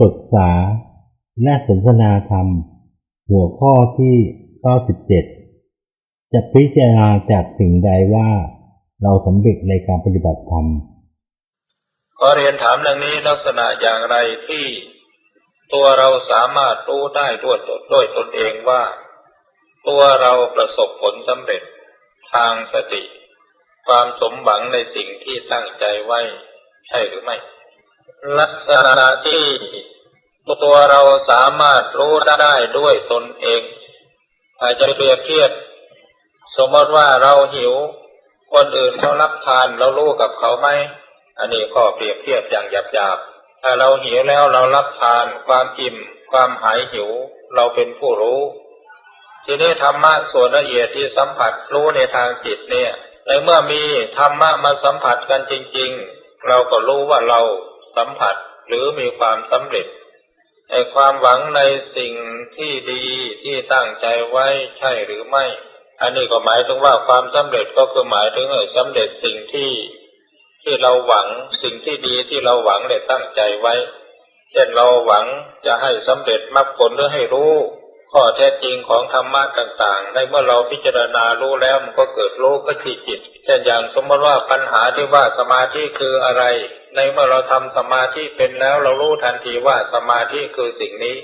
ปรึกษาและสนทนาธรรม หัวข้อที่ 97 จะพิจารณาจากสิ่งใดว่าเราสำเร็จในการปฏิบัติธรรม ขอเรียนถามเรื่องนี้ลักษณะอย่างไรที่ตัวเราสามารถรู้ได้ด้วยด้วยตนเองว่า ตัวเราประสบผลสำเร็จทางสติ ความสมหวังในสิ่งที่ตั้งใจไว้ ใช่หรือไม่ ลักษณะที่ตัวเราสามารถรู้ได้ด้วยตนเอง อาจจะเปรียบเทียบ สมมติว่าเราหิว คนอื่นเขารับทานเรารู้กับเขาไหมอันนี้ข้อเปรียบเทียบอย่างหยาบๆถ้าเราหิวแล้วเรารับทาน ความอิ่ม ความหายหิว เราเป็นผู้รู้ ทีนี้ธรรมะส่วนละเอียดที่สัมผัสรู้ในทางจิตเนี่ยในเมื่อมีธรรมะมาสัมผัสกันจริง ๆ เราก็รู้ว่าเรา สัมผัสหรือมีความสำเร็จในความหวังในสิ่งที่ดีที่ตั้งใจไว้ใช่หรือไม่ อันนี้ก็หมายถึงว่าความสำเร็จก็คือหมายถึงไอ้สำเร็จสิ่งที่ที่เราหวังสิ่งที่ดีที่เราหวังได้ตั้งใจไว้ เช่นเราหวังจะให้สำเร็จมรรคผลหรือให้รู้ ข้อเท็จจริงของธรรมะต่างๆ ในเมื่อเราพิจารณารู้แล้วมันก็เกิดรู้ก็ที่จิต เช่นอย่างสมมติว่าปัญหาที่ว่าสมาธิคืออะไร ในเมื่อเราทำสมาธิเป็นแล้วเรารู้ทันทีว่าสมาธิคือสิ่งนี้